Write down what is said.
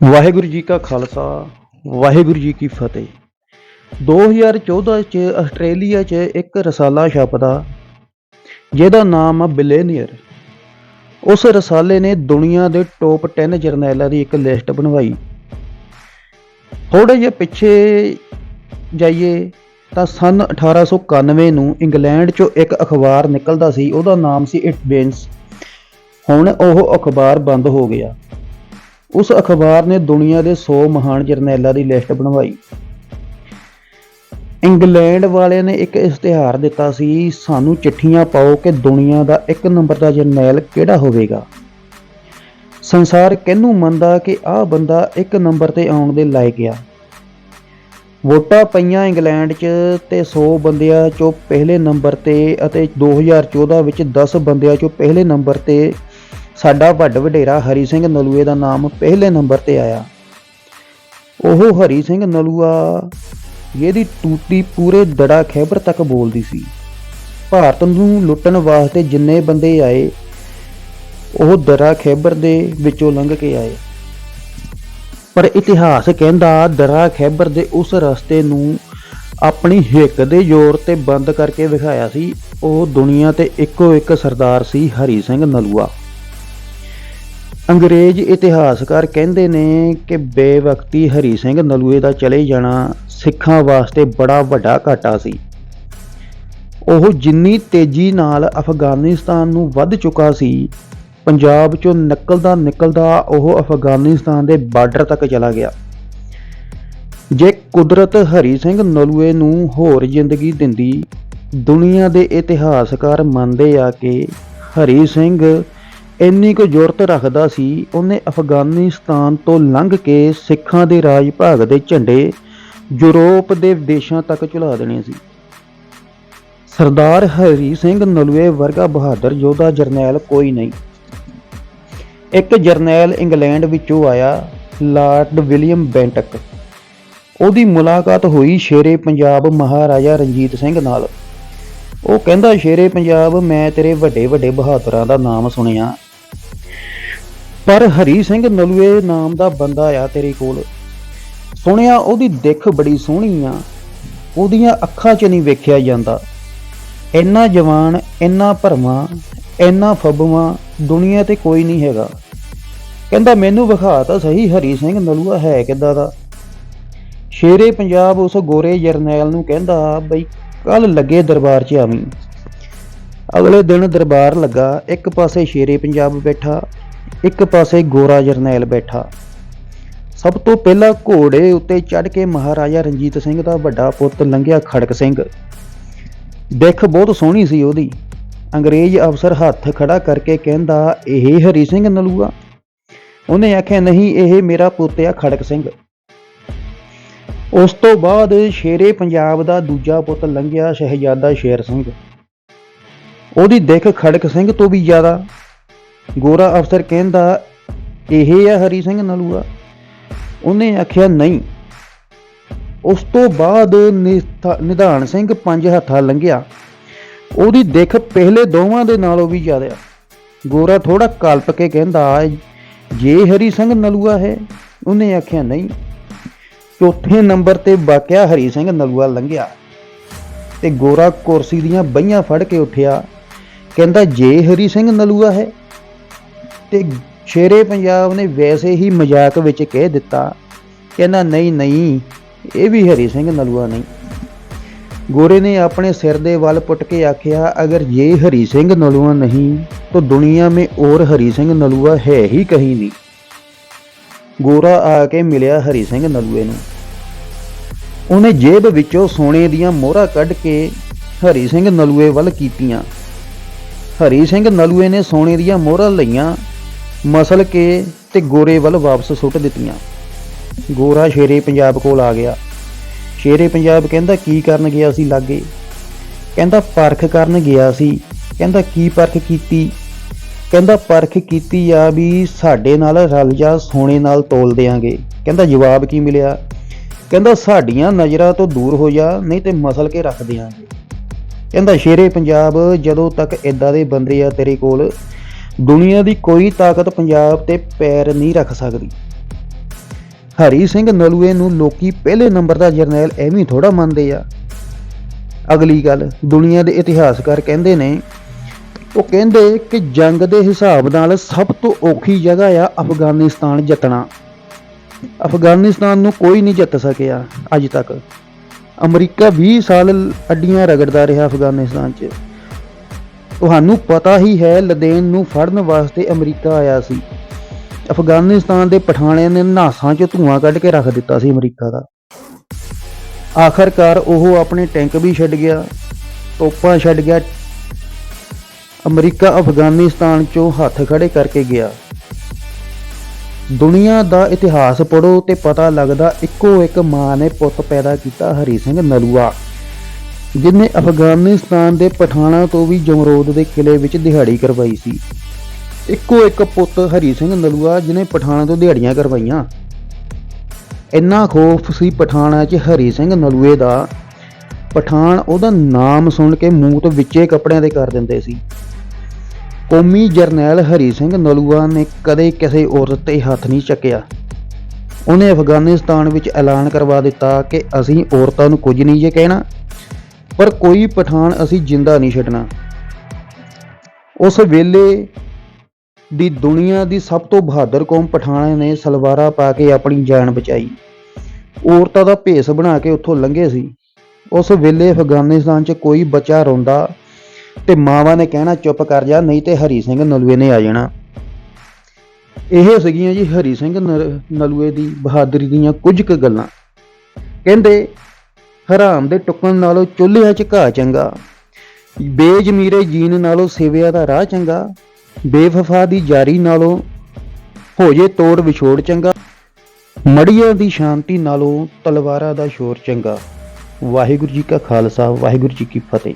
ਵਾਹਿਗੁਰੂ ਜੀ ਕਾ ਖਾਲਸਾ, ਵਾਹਿਗੁਰੂ ਜੀ ਕੀ ਫਤਿਹ। 2014 ਚ ਆਸਟ੍ਰੇਲੀਆ ਚ ਇੱਕ ਰਸਾਲਾ ਛਪਦਾ, ਜਿਹਦਾ ਨਾਮ ਆ ਬਿਲੇਨੀਅਰ। ਉਸ ਰਸਾਲੇ ਨੇ ਦੁਨੀਆ ਦੇ ਟੌਪ 10 ਜਰਨੈਲਾਂ ਦੀ ਇੱਕ ਲਿਸਟ ਬਣਵਾਈ। ਥੋੜੇ ਜਿਹਾ ਪਿੱਛੇ ਜਾਈਏ ਤਾਂ ਸਨ 1891 ਨੂੰ ਇੰਗਲੈਂਡ ਚੋਂ ਇੱਕ ਅਖਬਾਰ ਨਿਕਲਦਾ ਸੀ, ਉਹਦਾ ਨਾਮ ਸੀ ਇਟ ਬੇਨਸ ਹੁਣ ਉਹ ਅਖਬਾਰ ਬੰਦ ਹੋ ਗਿਆ। ਉਸ ਅਖਬਾਰ ਨੇ ਦੁਨੀਆ ਦੇ 100 ਮਹਾਨ ਜਰਨੈਲਾਂ ਦੀ ਲਿਸਟ ਬਣਵਾਈ। ਇੰਗਲੈਂਡ ਵਾਲਿਆਂ ਨੇ ਇੱਕ ਇਸ਼ਤਿਹਾਰ ਦਿੱਤਾ ਸੀ, ਸਾਨੂੰ ਚਿੱਠੀਆਂ ਪਾਓ ਕਿ ਦੁਨੀਆ ਦਾ ਇੱਕ ਨੰਬਰ ਦਾ ਜਰਨੈਲ ਕਿਹੜਾ ਹੋਵੇਗਾ? ਸੰਸਾਰ ਕਿਹਨੂੰ ਮੰਨਦਾ ਕਿ ਆਹ ਬੰਦਾ ਇੱਕ ਨੰਬਰ ਤੇ ਆਉਣ ਦੇ ਲਾਇਕ ਆ? ਵੋਟਾਂ ਪਈਆਂ ਇੰਗਲੈਂਡ 'ਚ ਤੇ 100 ਬੰਦਿਆਂ 'ਚੋਂ ਪਹਿਲੇ ਨੰਬਰ ਤੇ ਅਤੇ 2014 ਵਿੱਚ 10 ਬੰਦਿਆਂ 'ਚੋਂ ਪਹਿਲੇ ਨੰਬਰ ਤੇ ਸਾਡਾ ਵੱਡ ਵਡੇਰਾ ਹਰੀ ਸਿੰਘ ਨਲੂਏ ਦਾ ਨਾਮ ਪਹਿਲੇ ਨੰਬਰ ਤੇ ਆਇਆ। ਉਹ ਹਰੀ ਸਿੰਘ ਨਲੂਆ ਇਹਦੀ ਟੂਟੀ ਪੂਰੇ ਦੜਾ ਖੈਬਰ ਤੱਕ ਬੋਲਦੀ ਸੀ। ਭਾਰਤ ਨੂੰ ਲੁੱਟਣ ਵਾਸਤੇ ਜਿੰਨੇ ਬੰਦੇ ਆਏ, ਉਹ ਦਰਾ ਖੈਬਰ ਦੇ ਵਿੱਚੋਂ ਲੰਘ ਕੇ ਆਏ। ਪਰ ਇਤਿਹਾਸ ਕਹਿੰਦਾ ਦਰਾ ਖੈਬਰ ਦੇ ਉਸ ਰਸਤੇ ਨੂੰ ਆਪਣੀ ਹਿੱਕ ਦੇ ਜ਼ੋਰ ਤੇ ਬੰਦ ਕਰਕੇ ਵਿਖਾਇਆ ਸੀ। ਉਹ ਦੁਨੀਆ ਤੇ ਇੱਕੋ ਇੱਕ ਸਰਦਾਰ ਸੀ ਹਰੀ ਸਿੰਘ ਨਲੂਆ। ਅੰਗਰੇਜ਼ ਇਤਿਹਾਸਕਾਰ ਕਹਿੰਦੇ ਨੇ ਕਿ ਬੇਵਕਤੀ ਹਰੀ ਸਿੰਘ ਨਲੂਏ ਦਾ ਚਲੇ ਜਾਣਾ ਸਿੱਖਾਂ ਵਾਸਤੇ ਬੜਾ ਵੱਡਾ ਘਾਟਾ ਸੀ। ਉਹ ਜਿੰਨੀ ਤੇਜ਼ੀ ਨਾਲ ਅਫਗਾਨਿਸਤਾਨ ਨੂੰ ਵੱਧ ਚੁੱਕਾ ਸੀ, ਪੰਜਾਬ ਚੋਂ ਨਿਕਲਦਾ ਨਿਕਲਦਾ ਉਹ ਅਫਗਾਨਿਸਤਾਨ ਦੇ ਬਾਰਡਰ ਤੱਕ ਚਲਾ ਗਿਆ। ਜੇ ਕੁਦਰਤ ਹਰੀ ਸਿੰਘ ਨਲੂਏ ਨੂੰ ਹੋਰ ਜ਼ਿੰਦਗੀ ਦਿੰਦੀ, ਦੁਨੀਆ ਦੇ ਇਤਿਹਾਸਕਾਰ ਮੰਨਦੇ ਆ ਕਿ ਹਰੀ ਸਿੰਘ ਇੰਨੀ ਕੁ ਜ਼ੁਰਤ ਰੱਖਦਾ ਸੀ, ਉਹਨੇ ਅਫਗਾਨਿਸਤਾਨ ਤੋਂ ਲੰਘ ਕੇ ਸਿੱਖਾਂ ਦੇ ਰਾਜ ਭਾਗ ਦੇ ਝੰਡੇ ਯੂਰਪ ਦੇ ਦੇਸ਼ਾਂ ਤੱਕ ਚਲਾ ਦੇਣੇ ਸੀ। ਸਰਦਾਰ ਹਰੀ ਸਿੰਘ ਨਲੂਏ ਵਰਗਾ ਬਹਾਦਰ ਯੋਧਾ ਜਰਨੈਲ ਕੋਈ ਨਹੀਂ। ਇੱਕ ਜਰਨੈਲ ਇੰਗਲੈਂਡ ਵਿੱਚੋਂ ਆਇਆ ਲਾਰਡ ਵਿਲੀਅਮ ਬੈਂਟਕ। ਉਹਦੀ ਮੁਲਾਕਾਤ ਹੋਈ ਸ਼ੇਰੇ ਪੰਜਾਬ ਮਹਾਰਾਜਾ ਰਣਜੀਤ ਸਿੰਘ ਨਾਲ। ਉਹ ਕਹਿੰਦਾ, ਸ਼ੇਰੇ ਪੰਜਾਬ, ਮੈਂ ਤੇਰੇ ਵੱਡੇ ਵੱਡੇ ਬਹਾਦਰਾਂ ਦਾ ਨਾਮ ਸੁਣਿਆ। ਪਰ ਹਰੀ ਸਿੰਘ ਨਲੂਏ ਨਾਮ ਦਾ ਬੰਦਾ ਆ ਤੇਰੇ ਕੋਲ। ਸੁਣਿਆ ਉਹਦੀ ਦਿੱਖ ਬੜੀ ਸੋਹਣੀ ਆ, ਉਹਦੀਆਂ ਅੱਖਾਂ 'ਚ ਨਹੀਂ ਵੇਖਿਆ ਜਾਂਦਾ। ਇੰਨਾ ਜਵਾਨ, ਇੰਨਾ ਭਰਮਾ ਇੰਨਾ ਫੱਬਵਾ ਦੁਨੀਆ ਤੇ ਕੋਈ ਨਹੀਂ ਹੈਗਾ। ਕਹਿੰਦਾ, ਮੈਨੂੰ ਵਿਖਾ ਤਾਂ ਸਹੀ ਹਰੀ ਸਿੰਘ ਨਲੂਆ ਹੈ ਕਿੱਦਾਂ ਦਾ? ਸ਼ੇਰੇ ਪੰਜਾਬ ਉਸ ਗੋਰੇ ਜਰਨੈਲ ਨੂੰ ਕਹਿੰਦਾ, ਬਈ ਕੱਲ ਲੱਗੇ ਦਰਬਾਰ 'ਚ ਆਵੀਂ। ਅਗਲੇ ਦਿਨ ਦਰਬਾਰ ਲੱਗਾ, ਇੱਕ ਪਾਸੇ ਸ਼ੇਰੇ ਪੰਜਾਬ ਬੈਠਾ ਇੱਕ ਪਾਸੇ ਗੋਰਾ ਜਰਨੈਲ ਬੈਠਾ। ਸਭ ਤੋਂ ਪਹਿਲਾਂ ਘੋੜੇ ਉੱਤੇ ਚੜ ਕੇ ਮਹਾਰਾਜਾ ਰਣਜੀਤ ਸਿੰਘ ਦਾ ਵੱਡਾ ਪੁੱਤ ਲੰਘਿਆ ਖੜਕ ਸਿੰਘ। ਦਿੱਖ ਬਹੁਤ ਸੋਹਣੀ ਸੀ ਉਹਦੀ। ਅੰਗਰੇਜ਼ ਅਫਸਰ ਹੱਥ ਖੜਾ ਕਰਕੇ ਕਹਿੰਦਾ, ਇਹ ਹਰੀ ਸਿੰਘ ਨਲੂਆ? ਉਹਨੇ ਆਖਿਆ, ਨਹੀਂ, ਇਹ ਮੇਰਾ ਪੁੱਤ ਆ ਖੜਕ ਸਿੰਘ। ਉਸ ਤੋਂ ਬਾਅਦ ਸ਼ੇਰੇ ਪੰਜਾਬ ਦਾ ਦੂਜਾ ਪੁੱਤ ਲੰਘਿਆ, ਸ਼ਹਿਜ਼ਾਦਾ ਸ਼ੇਰ ਸਿੰਘ। ਉਹਦੀ ਦਿੱਖ ਖੜਕ ਸਿੰਘ ਤੋਂ ਵੀ ਜ਼ਿਆਦਾ। ਗੋਰਾ ਅਫਸਰ ਕਹਿੰਦਾ, ਇਹ ਆ ਹਰੀ ਸਿੰਘ ਨਲੂਆ। ਉਹਨੇ ਆਖਿਆ, ਨਹੀਂ। ਉਸ ਤੋਂ ਬਾਅਦ ਨਿਥਾ- ਨਿਧਾਨ ਸਿੰਘ ਪੰਜ ਹੱਥਾਂ ਲੰਘਿਆ। ਉਹਦੀ ਦਿੱਖ ਪਹਿਲੇ ਦੋਵਾਂ ਦੇ ਨਾਲੋਂ ਵੀ ਜ਼ਿਆਦਾ ਗੋਰਾ ਥੋੜਾ ਕਲਪ ਕੇ ਕਹਿੰਦਾ ਜੇ ਹਰੀ ਸਿੰਘ ਨਲੂਆ ਹੈ? ਉਹਨੇ ਆਖਿਆ, ਨਹੀਂ। ਚੌਥੇ ਨੰਬਰ ਤੇ ਵਾਕਿਆ ਹਰੀ ਸਿੰਘ ਨਲੂਆ ਲੰਘਿਆ ਤੇ ਗੋਰਾ ਕੁਰਸੀ ਦੀਆਂ ਬਈਆਂ ਫੜ ਕੇ ਉੱਠਿਆ। ਕਹਿੰਦਾ, ਜੇ ਹਰੀ ਸਿੰਘ ਨਲੂਆ ਹੈ ਤੇ ਸ਼ੇਰੇ ਪੰਜਾਬ ਨੇ ਵੈਸੇ ਹੀ ਮਜ਼ਾਕ ਵਿੱਚ ਕਹਿ ਦਿੱਤਾ, ਕਹਿੰਦਾ ਨਹੀਂ ਨਹੀਂ, ਇਹ ਵੀ ਹਰੀ ਸਿੰਘ ਨਲੂਆ ਨਹੀਂ। ਗੋਰੇ ਨੇ ਆਪਣੇ ਸਿਰ ਦੇ ਵੱਲ ਪੁੱਟ ਕੇ ਆਖਿਆ, ਅਗਰ ਇਹ ਹਰੀ ਸਿੰਘ ਨਲੂਆ ਨਹੀਂ, ਤਾਂ ਦੁਨੀਆ ਮੇ ਔਰ ਹਰੀ ਸਿੰਘ ਨਲੂਆ ਹੈ ਹੀ ਕਹੀਂ ਨਹੀਂ ਗੋਰਾ ਆ ਕੇ ਮਿਲਿਆ ਹਰੀ ਸਿੰਘ ਨਲੂਏ ਨੂੰ। ਉਹਨੇ ਜੇਬ ਵਿੱਚੋਂ ਸੋਨੇ ਦੀਆਂ ਮੋਹਰਾਂ ਕੱਢ ਕੇ ਹਰੀ ਸਿੰਘ ਨਲੂਏ ਵੱਲ ਕੀਤੀਆਂ। ਹਰੀ ਸਿੰਘ ਨਲੂਏ ਨੇ ਸੋਨੇ ਦੀਆਂ ਮੋਹਰਾਂ ਲਈਆਂ ਮਸਲ ਕੇ ਤੇ ਗੋਰੇ ਵੱਲ ਵਾਪਸ ਸੁੱਟ ਦਿੱਤੀਆਂ। ਗੋਰਾ ਸ਼ੇਰੇ ਪੰਜਾਬ ਕੋਲ ਆ ਗਿਆ। ਸ਼ੇਰੇ ਪੰਜਾਬ ਕਹਿੰਦਾ, ਕੀ ਕਰਨ ਗਿਆ ਸੀ ਲਾਗੇ? ਕਹਿੰਦਾ, ਪਰਖ ਕਰਨ ਗਿਆ ਸੀ। ਕਹਿੰਦਾ, ਕੀ ਪਰਖ ਕੀਤੀ? ਕਹਿੰਦਾ, ਪਰਖ ਕੀਤੀ ਆ ਵੀ ਸਾਡੇ ਨਾਲ ਰਲ ਜਾ ਸੋਨੇ ਨਾਲ ਤੋਲ ਦੇਾਂਗੇ। ਕਹਿੰਦਾ, ਜਵਾਬ ਕੀ ਮਿਲਿਆ? ਕਹਿੰਦਾ, ਸਾਡੀਆਂ ਨਜ਼ਰਾਂ ਤੋਂ ਦੂਰ ਹੋ ਜਾ, ਨਹੀਂ ਤੇ ਮਸਲ ਕੇ ਰੱਖ ਦਿਆਂਗੇ ਕਹਿੰਦਾ, ਸ਼ੇਰੇ ਪੰਜਾਬ ਜਦੋਂ ਤੱਕ ਇਦਾਂ ਦੇ ਬੰਦੇ ਆ ਤੇਰੇ ਕੋਲ ਦੁਨੀਆ ਦੀ ਕੋਈ ਤਾਕਤ ਪੰਜਾਬ ਤੇ ਪੈਰ ਨਹੀਂ ਰੱਖ ਸਕਦੀ। ਹਰੀ ਸਿੰਘ ਨਲੂਏ ਨੂੰ ਲੋਕੀ ਪਹਿਲੇ ਨੰਬਰ ਦਾ ਜਰਨੈਲ ਐਵੇਂ ਥੋੜਾ ਮੰਨਦੇ ਆ। ਅਗਲੀ ਗੱਲ, ਦੁਨੀਆ ਦੇ ਇਤਿਹਾਸਕਾਰ ਕਹਿੰਦੇ ਨੇ, ਉਹ ਕਹਿੰਦੇ ਕਿ ਜੰਗ ਦੇ ਹਿਸਾਬ ਨਾਲ ਸਭ ਤੋਂ ਔਖੀ ਜਗ੍ਹਾ ਆ ਅਫਗਾਨਿਸਤਾਨ ਜਿੱਤਣਾ। ਅਫਗਾਨਿਸਤਾਨ ਨੂੰ ਕੋਈ ਨਹੀਂ ਜਿੱਤ ਸਕਿਆ ਅੱਜ ਤੱਕ। ਅਮਰੀਕਾ 20 ਸਾਲ ਅੱਡੀਆਂ ਰਗੜਦਾ ਰਿਹਾ ਅਫਗਾਨਿਸਤਾਨ 'ਚ। ਤੁਹਾਨੂੰ ਪਤਾ ਹੀ ਹੈ, ਲਦੇਨ ਨੂੰ ਫੜਨ ਵਾਸਤੇ ਅਮਰੀਕਾ ਆਇਆ ਸੀ। ਅਫਗਾਨਿਸਤਾਨ ਦੇ ਪਠਾਣਿਆਂ ਨੇ ਨਾਸਾਂ 'ਚ ਧੂਆਂ ਕੱਢ ਕੇ ਰੱਖ ਦਿੱਤਾ ਸੀ ਅਮਰੀਕਾ ਦਾ। ਆਖਰਕਾਰ ਉਹ ਆਪਣੇ ਟੈਂਕ ਵੀ ਛੱਡ ਗਿਆ, ਤੋਪਾਂ ਛੱਡ ਗਿਆ। ਅਮਰੀਕਾ ਅਫਗਾਨਿਸਤਾਨ 'ਚੋਂ ਹੱਥ ਖੜੇ ਕਰਕੇ ਗਿਆ। ਦੁਨੀਆ ਦਾ ਇਤਿਹਾਸ ਪੜੋ ਤੇ ਪਤਾ ਲੱਗਦਾ ਇੱਕੋ ਇੱਕ ਮਾਂ ਨੇ ਪੁੱਤ ਪੈਦਾ ਕੀਤਾ ਹਰੀ ਸਿੰਘ ਨਲੂਆ। ਜਿਨੇ ਅਫਗਾਨਿਸਤਾਨ ਦੇ ਪਠਾਣਾ ਤੋਂ ਵੀ ਜਮਰੋਦ ਦੇ ਕਿਲੇ ਵਿੱਚ ਦਿਹਾੜੀ ਕਰਵਾਈ ਸੀ। ਇੱਕੋ ਇੱਕ ਪੁੱਤ ਹਰੀ ਸਿੰਘ ਨਲੂਆ ਜਿਨੇ ਪਠਾਣਾ ਤੋਂ ਦਿਹਾੜੀਆਂ ਕਰਵਾਈਆਂ। ਇੰਨਾ ਖੋਫ ਸੀ ਪਠਾਣਾ 'ਚ ਹਰੀ ਸਿੰਘ ਨਲੂਏ ਦਾ। ਪਠਾਨ ਉਹਦਾ ਨਾਮ ਸੁਣ ਕੇ ਮੂੰਹ ਤੋਂ ਵਿੱਚੇ ਕੱਪੜਿਆਂ ਦੇ ਕਰ ਦਿੰਦੇ ਸੀ। ਕੌਮੀ ਜਰਨੈਲ ਹਰੀ ਸਿੰਘ ਨਲੂਆ ਨੇ ਕਦੇ ਕਿਸੇ ਔਰਤ ਤੇ ਹੱਥ ਨਹੀਂ ਚੱਕਿਆ। ਉਹਨੇ ਅਫਗਾਨਿਸਤਾਨ ਵਿੱਚ ਐਲਾਨ ਕਰਵਾ ਦਿੱਤਾ ਕਿ ਅਸੀਂ ਔਰਤਾਂ ਨੂੰ ਕੁਝ ਨਹੀਂ ਜੇ ਕਹਿਣਾ। ਪਰ ਕੋਈ ਪਠਾਨ ਅਸੀਂ ਜਿੰਦਾ ਨਹੀਂ ਛੱਡਣਾ। ਉਸ ਵੇਲੇ ਦੀ ਦੁਨੀਆ ਦੀ ਸਭ ਤੋਂ ਬਹਾਦਰ ਕੌਮ ਪਠਾਨਾਂ ਨੇ ਸਲਵਾਰਾਂ ਪਾ ਕੇ ਆਪਣੀ ਜਾਨ ਬਚਾਈ। ਔਰਤਾਂ ਦਾ ਭੇਸ ਬਣਾ ਕੇ ਉੱਥੋਂ ਲੰਘੇ ਸੀ। ਉਸ ਵੇਲੇ ਅਫਗਾਨਿਸਤਾਨ 'ਚ ਕੋਈ ਬੱਚਾ ਰੋਂਦਾ ਤੇ ਮਾਵਾਂ ਨੇ ਕਹਿਣਾ, ਚੁੱਪ ਕਰ ਜਾ, ਨਹੀਂ ਤੇ ਹਰੀ ਸਿੰਘ ਨਲੂਏ ਨੇ ਆ ਜਾਣਾ। ਇਹ ਸੀਗੀਆਂ ਜੀ ਹਰੀ ਸਿੰਘ ਨਲੂਏ ਦੀ ਬਹਾਦਰੀ ਦੀਆਂ ਕੁਝ ਕੁ ਗੱਲਾਂ। ਕਹਿੰਦੇ ਹਰਾਮ ਦੇ ਟੁੱਕਣ ਨਾਲੋਂ ਚੁੱਲ੍ਹਿਆਂ 'ਚ ਘਾਹ ਚੰਗਾ। ਬੇਜਮੀਰੇ ਜੀਨ ਨਾਲੋਂ ਸੇਵਿਆ ਦਾ ਰਾਹ ਚੰਗਾ। ਬੇਵਫਾ ਦੀ ਜਾਰੀ ਨਾਲੋਂ ਹੋ ਜੇ ਤੋੜ ਵਿਛੋੜ ਚੰਗਾ। ਮੜੀਆਂ ਦੀ ਸ਼ਾਂਤੀ ਨਾਲੋਂ ਤਲਵਾਰਾਂ ਦਾ ਸ਼ੋਰ ਚੰਗਾ। ਵਾਹਿਗੁਰੂ ਜੀ ਕਾ ਖਾਲਸਾ, ਵਾਹਿਗੁਰੂ ਜੀ ਕੀ ਫਤਿਹ।